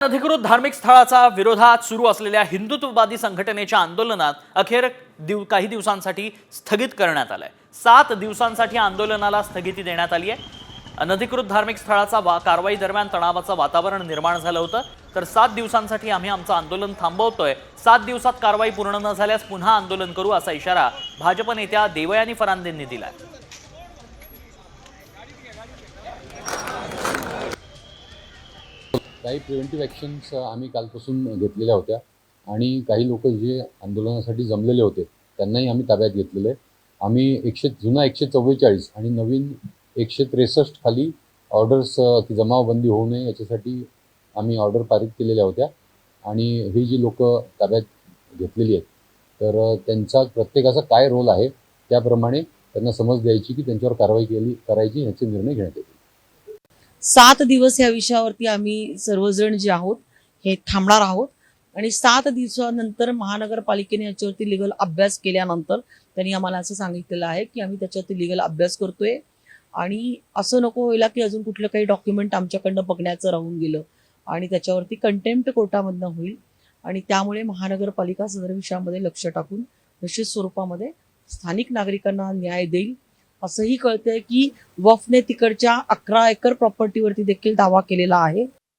अनधिकृत धार्मिक स्थळाचा विरोधात सुरू असलेल्या हिंदुत्ववादी संघटनेच्या आंदोलनात अखेर दिव काही दिवसांसाठी स्थगित करण्यात आलंय. सात दिवसांसाठी आंदोलनाला स्थगिती देण्यात आली आहे. अनधिकृत धार्मिक स्थळाचा वा कारवाई दरम्यान तणावाचं वातावरण निर्माण झालं होतं. तर सात दिवसांसाठी आम्ही आमचं आंदोलन थांबवतोय. सात दिवसात कारवाई पूर्ण न झाल्यास पुन्हा आंदोलन करू असा इशारा भाजप नेत्या देवयानी फरांदेंनी दिलाय. काही प्रिव्हेंटिव्ह ॲक्शन्स आम्ही कालपासून घेतलेल्या होत्या. आणि काही लोक जे आंदोलनासाठी जमलेले होते त्यांनाही आम्ही ताब्यात घेतलेलं आहे. आम्ही एकशे जुना एकशे चव्वेचाळीस आणि नवीन एकशे त्रेसष्ट खाली ऑर्डर्स ती जमावबंदी होऊ नये याच्यासाठी आम्ही ऑर्डर पारित केलेल्या होत्या. आणि ही जी लोक ताब्यात घेतलेली आहेत तर त्यांचा प्रत्येकाचा काय रोल आहे त्याप्रमाणे त्यांना समज द्यायची की त्यांच्यावर कारवाई केली करायची ह्याचे निर्णय घेण्यात येतील सात दिवस या विषयावरती आम्ही सर्वजण जे आहोत हे थांबणार आहोत. आणि सात दिवसानंतर महानगरपालिकेने याच्यावरती लिगल अभ्यास केल्यानंतर त्यांनी आम्हाला असं सांगितलेलं आहे की आम्ही त्याच्यावरती लिगल अभ्यास करतोय. आणि असं नको व्हायला की अजून कुठलं काही डॉक्युमेंट आमच्याकडनं बघण्याचं राहून गेलं आणि त्याच्यावरती कंटेम्प्ट कोर्टामधनं होईल. आणि त्यामुळे महानगरपालिका सदर विषयामध्ये लक्ष टाकून निश्चित स्वरूपामध्ये स्थानिक नागरिकांना न्याय देईल. असंही कळतंय की वफने तिकडच्या अकरा एकर प्रॉपर्टीवरती देखील दावा केलेला आहे.